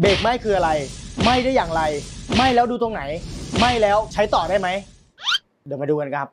เบรกไหม้คืออะไร ไหม้ได้อย่างไร ไหม้แล้วดูตรงไหน ไหม้แล้วใช้ต่อได้ไหม เดี๋ยวมาดูกันครับ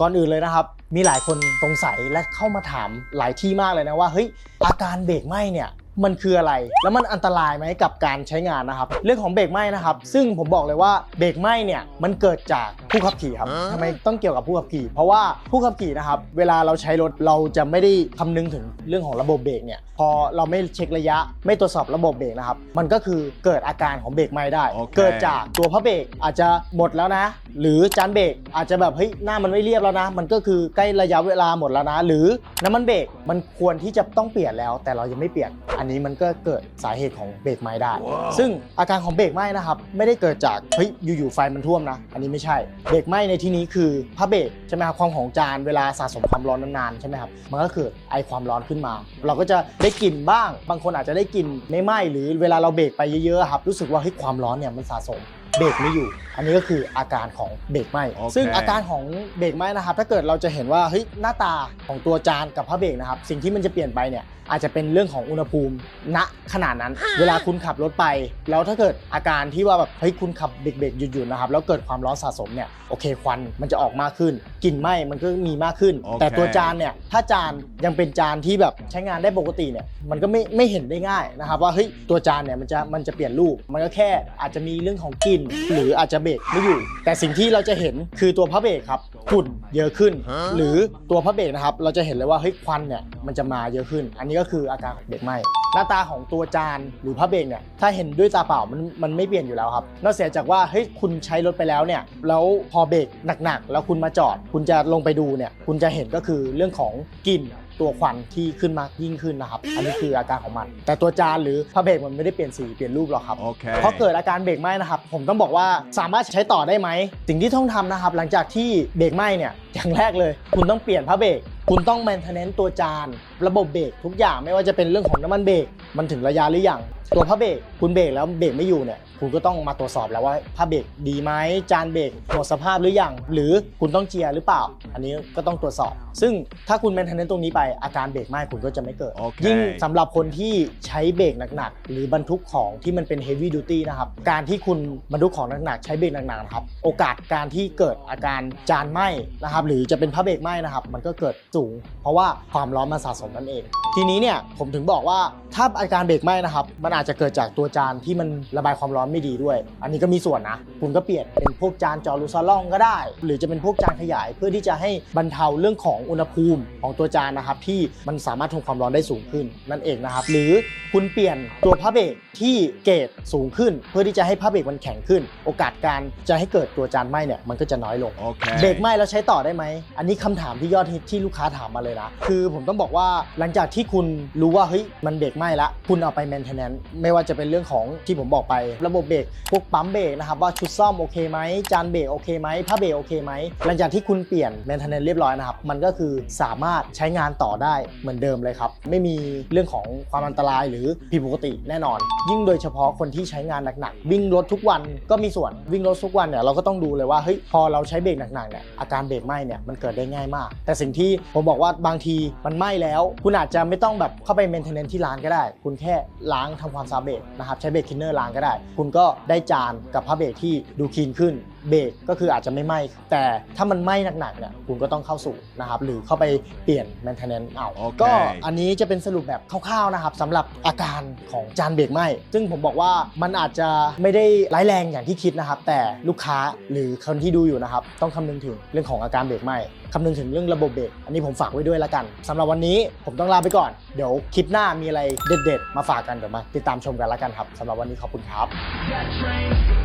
ก่อนอื่นเลยนะครับ มีหลายคนสงสัยและเข้ามาถามหลายที่มากเลยนะว่า เฮ้ย อาการเบรกไหม้เนี่ย มันคืออะไร แล้วมันอันตรายไหมกับการใช้งานนะครับ เรื่องของเบรกไหม้นะครับ ซึ่งผมบอกเลยว่าเบรกไหม้เนี่ยมันเกิดจากผู้ขับขี่ครับทำไมต้องเกี่ยวกับผู้ขับขี่ เพราะว่าผู้ขับขี่นะครับ เวลาเราใช้รถเราจะไม่ได้คำนึงถึงเรื่องของระบบเบรกเนี่ย พอเราไม่เช็คระยะ ไม่ตรวจสอบระบบเบรกนะครับ มันก็คือเกิดอาการของเบรกไหม้ได้โอเคเกิดจากตัวพระเบรกอาจจะหมดแล้วนะ หรือจานเบรกอาจจะแบบเฮ้ยหน้ามันไม่เรียบแล้วนะ มันก็คือใกล้ระยะเวลาหมดแล้วนะ หรือน้ำมันเบรกมันควรที่จะต้องเปลี่ยนแล้ว แต่เรายังไม่เปลี่ยนอันนี้มันก็เกิดสาเหตุของเบรกไหม้ได้ ซึ่งอาการของเบรกไหม้นะครับไม่ได้เกิดจากเฮ้ยอยู่ๆไฟมันท่วมนะ อันนี้ไม่ใช่เบรกไหม้ในที่นี้คือพระเบรกใช่ไหมครับความของจานเวลาสะสมความร้อนนานๆใช่ไหมครับมันก็เกิดไอความร้อนขึ้นมา เราก็จะได้กลิ่นบ้าง บางคนอาจจะได้กลิ่นไม่ไหม้หรือเวลาเราเบรกไปเยอะๆครับรู้สึกว่าเฮ้ยความร้อนเนี่ยมันสะสม เบรกไม่อยู่ อันนี้ก็คืออาการของเบรกไหม้โอเค ซึ่งอาการของเบรกไหม้นะครับ ถ้าเกิดเราจะเห็นว่าเฮ้ยหน้าตาของตัวจานกับพระเบรกนะครับ สิ่งที่มันจะเปลี่ยนไปเนี่ยอาจจะเป็นเรื่องของอุณหภูมิณขนาดนั้น เวลาคุณขับรถไป แล้วถ้าเกิดอาการที่ว่าแบบเฮ้ยคุณขับเบรกเบรกหยุดๆนะครับแล้วเกิดความร้อนสะสมเนี่ยโอเคควันมันจะออกมากขึ้นกลิ่นไหม้มันก็มีมากขึ้น โอเค แต่ตัวจาน เนี่ยถ้าจานยังเป็นจานที่แบบใช้งานได้ปกติเนี่ยมันก็ไม่ไม่เห็นได้ง่ายนะครับว่าเฮ้ยตัวจานเนี่ยมันจะมันจะเปลี่ยนรูป มันก็แค่อาจจะมีเรื่องของกลิ่นหรืออาจจะเบรกไม่อยู่ แต่สิ่งที่เราจะเห็นคือตัวพระเบรกครับฝุ่นเยอะขึ้น หรือตัวพระเบรกนะครับ เราจะเห็นเลยว่าเฮ้ยควันเนี่ยมันจะมาเยอะขึ้น อันนี้ก็คืออาการของเบรกไหมหน้าตาของตัวจานหรือพระเบรกเนี่ยถ้าเห็นด้วยตาเปล่ามันมันไม่เปลี่ยนอยู่แล้วครับนอกเสียจากว่าเฮ้ยคุณใช้รถไปแล้วเนี่ยแล้วพอเบรกหนักๆ แล้วคุณมาจอด คุณจะลงไปดูเนี่ยคุณจะเห็นก็คือเรื่องของกลิ่น ตัวควันที่ขึ้นมากยิ่งขึ้นนะครับ อันนี้คืออาการของมัน แต่ตัวจานหรือพระเบรกมันไม่ได้เปลี่ยนสีเปลี่ยนรูปหรอกครับ โอเคพอเกิดอาการเบรกไหม้นะครับ ผมต้องบอกว่าสามารถใช้ต่อได้ไหม สิ่งที่ต้องทำนะครับ หลังจากที่เบรกไหม้เนี่ย อย่างแรกเลย คุณต้องเปลี่ยนผ้าเบรก คุณต้องแมนเทนเนนต์ตัวจาน ระบบเบรกทุกอย่างไม่ว่าจะเป็นเรื่องของน้ำมันเบรก มันถึงระยะหรือยัง ตัวผ้าเบรกคุณเบรกแล้วเบรกไม่อยู่เนี่ยคุณก็ต้องมาตรวจสอบแล้วว่าผ้าเบรกดีไหมจานเบรกหมดสภาพหรือยังหรือคุณต้องเจียร์หรือเปล่า อันนี้ก็ต้องตรวจสอบ ซึ่งถ้าคุณแมนเทนเนนต์ตรงนี้ไปอาการเบรกไหม้คุณก็จะไม่เกิดโอเคยิ่งสำหรับคนที่ใช้เบรกหนักๆ หรือบรรทุกของที่มันเป็น heavy duty นะครับ การที่คุณบรรทุกของหนักๆ ใช้เบรกหนักๆนะครับโอกาสการที่เกิดอาการจานไหม้นะครับหรือจะเป็นผ้าเบรกไหม้นะครับมันก็เกิดสูง เพราะว่าความร้อนมันสะสมนั่นเอง ทีนี้เนี่ยผมถึงบอกว่าถ้าอาการเบรกไหม้นะครับมันอาจจะเกิดจากตัวจานที่มันระบายความร้อนไม่ดีด้วย อันนี้ก็มีส่วนนะ คุณก็เปลี่ยนเป็นพวกจานจอรูซาล่องก็ได้ หรือจะเป็นพวกจานขยาย เพื่อที่จะให้บรรเทาเรื่องของอุณหภูมิของตัวจานนะครับ ที่มันสามารถทนความร้อนได้สูงขึ้นนั่นเองนะครับ หรือคุณเปลี่ยนตัวผ้าเบรกที่เกรดสูงขึ้น เพื่อที่จะให้ผ้าเบรกมันแข็งขึ้น โอกาสการจะให้เกิดตัวจานไหม้เนี่ยมันก็จะน้อยลงโอเคเบรกไหม้แล้วใช้ต่อได้ไหม อันนี้คำถามที่ยอดฮิตที่ลูกค้าถามมาเลยนะ คือผมต้องบอกว่าหลังจากที่คุณรู้ว่าเฮ้ยมันเบรกไหม้ละ คุณเอาไป maintenance ไม่ว่าจะเป็นเรื่องของที่ผมบอกไประบบเบรกพวกปั๊มเบรกนะครับว่าชุดซ่อมโอเคไหมจานเบรกโอเคไหมผ้าเบรกโอเคไหมหลังจากที่คุณเปลี่ยน maintenance เรียบร้อยนะครับมันก็คือสามารถใช้งานต่อได้เหมือนเดิมเลยครับ ไม่มีเรื่องของความอันตรายหรือผิดปกติแน่นอน ยิ่งโดยเฉพาะคนที่ใช้งานหนักๆวิ่งรถทุกวันก็มีส่วนวิ่งรถทุกวันเนี่ยเราก็ต้องดูเลยว่าเฮ้ยพอเราใช้เบรกหนักๆเนี่ยอาการเบรกไหม้เนี่ยมันเกิดได้ง่ายมาก แต่สิ่งที่ผมบอกว่าบางทีมันไหม้แล้ว คุณอาจจะไม่ต้องแบบเข้าไปเมนเทนเนนที่ร้านก็ได้ คุณแค่ล้างทำความสะอาดเบรกนะครับใช้เบรกคินเนอร์ล้างก็ได้ คุณก็ได้จานกับผ้าเบรกที่ดูคลีนขึ้น เบรกก็คืออาจจะไม่ไหม้แต่ถ้ามันไหม้หนักๆเนี่ยคุณก็ต้องเข้าสู่นะครับหรือเข้าไปเปลี่ยน maintenance เอาโอเคก็อันนี้จะเป็นสรุปแบบคร่าวๆนะครับสำหรับอาการของจานเบรกไหม้ซึ่งผมบอกว่ามันอาจจะไม่ได้ร้ายแรงอย่างที่คิดนะครับ แต่ลูกค้าหรือคนที่ดูอยู่นะครับ ต้องคำนึงถึงเรื่องของอาการเบรกไหม้คำนึงถึงเรื่องระบบเบรกอันนี้ผมฝากไว้ด้วยละกันสำหรับวันนี้ผมต้องลาไปก่อนเดี๋ยวคลิปหน้ามีอะไรเด็ดๆ มาฝากกันเดี๋ยวมาติดตามชมกันละกันครับสำหรับวันนี้ขอบคุณครับ Got trains,